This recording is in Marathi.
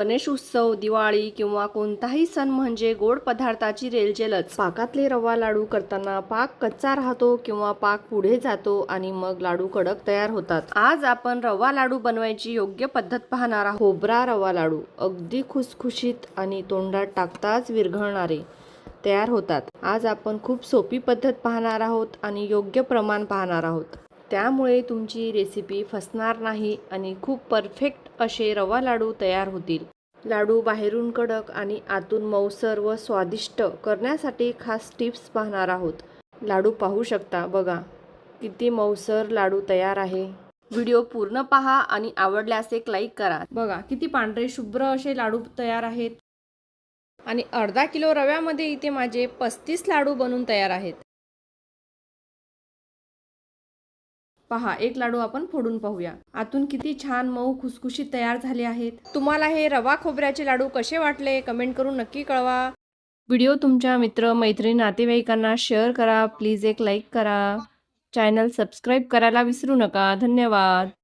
गणेश उत्सव दिवाळी किंवा कोणताही सण म्हणजे गोड पदार्थाची रेलचेलच पाकातले रवा लाडू करताना पाक कच्चा राहतो किंवा पाक पुढे जातो आणि मग लाडू कडक तयार होतात. आज आपण रवा लाडू बनवायची योग्य पद्धत पाहणार आहोत. खोबरा रवा लाडू अगदी खुसखुशीत आणि तोंडात टाकताच विरघळणारे तयार होतात. आज आपण खूप सोपी पद्धत पाहणार आहोत आणि योग्य प्रमाण पाहणार आहोत. त्यामुळे तुमची रेसिपी फसणार नाही आणि खूप परफेक्ट असे रवा लाडू तयार होतील. लाडू बाहेरून कडक आणि आतून मऊसर व स्वादिष्ट करण्यासाठी खास टिप्स पाहणार आहोत. लाडू पाहू शकता बघा. किती मऊसर लाडू तयार आहे. व्हिडिओ पूर्ण पहा आणि आवडल्यास एक लाईक करा. बघा किती पांढरे शुभ्र असे लाडू तयार आहेत. आणि अर्धा किलो रव्यामध्ये इथे माझे पस्तीस लाडू बनून तयार आहेत. पहा एक लाडू आपण फोडून पाहूया. आतून किती छान मऊ खुसखुशीत तयार झाले आहेत. तुम्हाला हे रवा खोबऱ्याचे लाडू कसे वाटले कमेंट करून नक्की कळवा. व्हिडिओ तुमच्या मित्र मैत्रिणी नातेवाईकांना शेअर करा. प्लीज एक लाईक करा. चॅनल सबस्क्राईब करायला विसरू नका. धन्यवाद.